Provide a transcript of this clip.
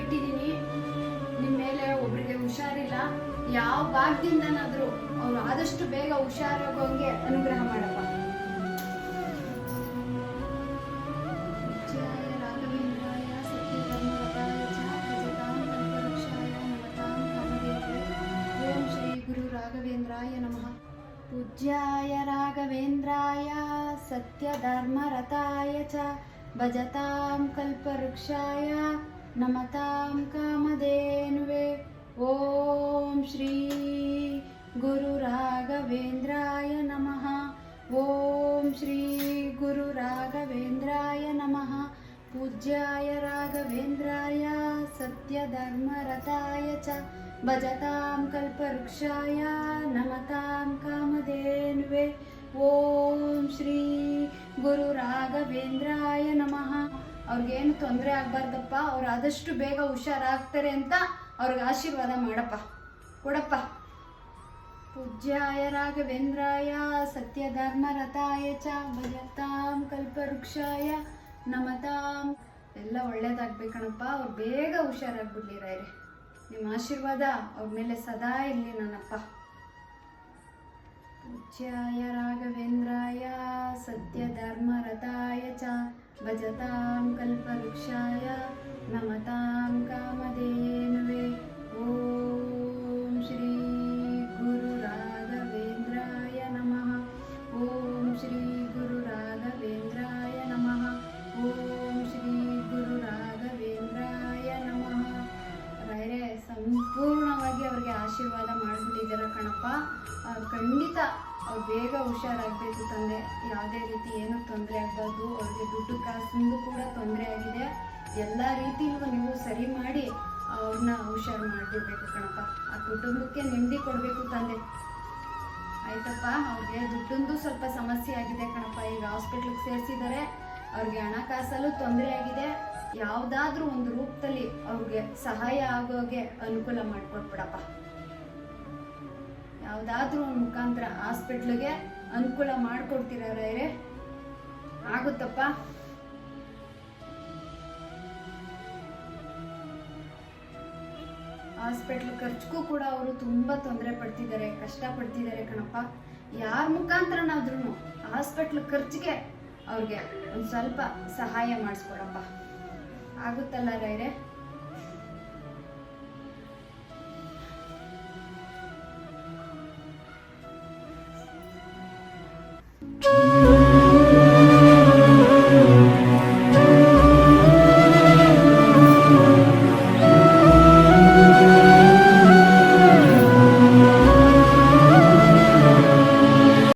ಇಟ್ಟಿದ್ದೀನಿ. ನಿಮ್ಮ ಮೇಲೆ ಒಬ್ರಿಗೆ ಹುಷಾರಿಲ್ಲ. ಯಾವ ಭಾಗದಿಂದನಾದರೂ ಅವ್ರು ಆದಷ್ಟು ಬೇಗ ಹುಷಾರಾಗೋಂಗೆ ಅನುಗ್ರಹ ಮಾಡಪ್ಪ. ರಾಘವೇಂದ್ರಾಯ ಪೂಜ್ಯಾಯ ರಾಘವೇಂದ್ರಾಯ ಸತ್ಯಧರ್ಮರತಾಯ ಚ ಭಜತಾಂ ಕಲ್ಪವೃಕ್ಷಾಯ. नमतां कामधेनुवे। ॐ श्री गुरुराघवेन्द्राय नमः। ॐ श्री गुरुराघवेन्द्राय नमः। पूज्याय राघवेन्द्राय सत्यधर्मरताय च। भजतां कल्पवृक्षाय नमतां कामदेनवे ॐ श्री गुरुराघवेन्द्राय नमः। ಅವ್ರಿಗೇನು ತೊಂದರೆ ಆಗಬಾರ್ದಪ್ಪ, ಅವ್ರು ಆದಷ್ಟು ಬೇಗ ಹುಷಾರಾಗ್ತಾರೆ ಅಂತ ಅವ್ರಿಗೆ ಆಶೀರ್ವಾದ ಮಾಡಪ್ಪ. ಕೊಡಪ್ಪ. ಪೂಜ್ಯಾಯ ರಾಘವೇಂದ್ರಾಯ ಸತ್ಯಧರ್ಮರತಾಯ ಚ, ಭಜತಾಂ ಕಲ್ಪವೃಕ್ಷಾಯ ನಮತಾಂ. ಎಲ್ಲ ಒಳ್ಳೇದಾಗ್ಬೇಕಣಪ್ಪ, ಅವ್ರು ಬೇಗ ಹುಷಾರಾಗ್ಬಿಡ್ಲಿ ರಾಯ್ರೆ. ನಿಮ್ಮ ಆಶೀರ್ವಾದ ಅವ್ರ ಮೇಲೆ ಸದಾ ಇರಲಿ ನನ್ನಪ್ಪ ಪೂಜ್ಯಾಯ ರಾಘವೇಂದ್ರಾಯ ಸತ್ಯಧರ್ಮರತಾಯ ಚ ಭಜತಾಂ ಕಲ್ಪವೃಕ್ಷಾಯ ನಮತಾಂ कामधेनुवे। ಓಂ ಶ್ರೀ ಗುರು ರಾಘವೇಂದ್ರಾಯ ನಮಃ ಓಂ ಶ್ರೀ ಗುರು ರಾಘವೇಂದ್ರಾಯ ನಮಃ ಓಂ ಶ್ರೀ ಗುರು ರಾಘವೇಂದ್ರಾಯ ನಮಃ ರಾಯರೇ ಸಂಪೂರ್ಣವಾಗಿ ಅವರಿಗೆ ಆಶೀರ್ವಾದ ಮಾಡಿಬಿಟ್ಟಿದ್ದೀರ ಕಣಪ್ಪ. ಖಂಡಿತ ಬೇಗ ಹುಷಾರಾಗಬೇಕು ತಂದೆ. ಯಾವುದೇ ರೀತಿ ಏನೂ ತೊಂದರೆ ಆಗಬಾರ್ದು. ಅವ್ರಿಗೆ ದುಡ್ಡು ಕಾಸಿಂದು ಕೂಡ ತೊಂದರೆ ಆಗಿದೆ. ಎಲ್ಲ ರೀತಿಯೂ ನೀವು ಸರಿ ಮಾಡಿ ಅವ್ರನ್ನ ಹುಷಾರು ಮಾಡಿರಬೇಕು ಕಣಪ್ಪ. ಆ ಕುಟುಂಬಕ್ಕೆ ನೆಮ್ಮದಿ ಕೊಡಬೇಕು ತಂದೆ. ಆಯ್ತಪ್ಪ, ಅವ್ರಿಗೆ ದುಡ್ಡೊಂದು ಸ್ವಲ್ಪ ಸಮಸ್ಯೆ ಆಗಿದೆ ಕಣಪ್ಪ. ಈಗ ಹಾಸ್ಪಿಟ್ಲಿಗೆ ಸೇರಿಸಿದ್ದಾರೆ. ಅವ್ರಿಗೆ ಹಣಕಾಸಲ್ಲೂ ತೊಂದರೆ ಆಗಿದೆ. ಯಾವುದಾದ್ರೂ ಒಂದು ರೂಪದಲ್ಲಿ ಅವ್ರಿಗೆ ಸಹಾಯ ಆಗೋಗೆ ಅನುಕೂಲ ಮಾಡಿಕೊಟ್ಬಿಡಪ್ಪ. ಯಾವುದಾದ್ರೂ ಒಂದು ಮುಖಾಂತರ ಹಾಸ್ಪಿಟ್ಲಿಗೆ ಅನುಕೂಲ ಮಾಡಿಕೊಡ್ತೀರೇ ಆಗುತ್ತಪ್ಪ. ಹಾಸ್ಪಿಟ್ಲ್ ಖರ್ಚಿಗೂ ಕೂಡ ಅವರು ತುಂಬಾ ತೊಂದರೆ ಪಡ್ತಿದ್ದಾರೆ ಕಷ್ಟ ಪಡ್ತಿದ್ದಾರೆ ಕಣಪ್ಪ. ಯಾರ ಮುಖಾಂತರನಾದ್ರೂ ಹಾಸ್ಪಿಟ್ಲ್ ಖರ್ಚಿಗೆ ಅವ್ರಿಗೆ ಒಂದು ಸ್ವಲ್ಪ ಸಹಾಯ ಮಾಡಿಸ್ಕೊಡಪ್ಪ. ಆಗುತ್ತಲ್ಲ ರೈರೆ? 嗯。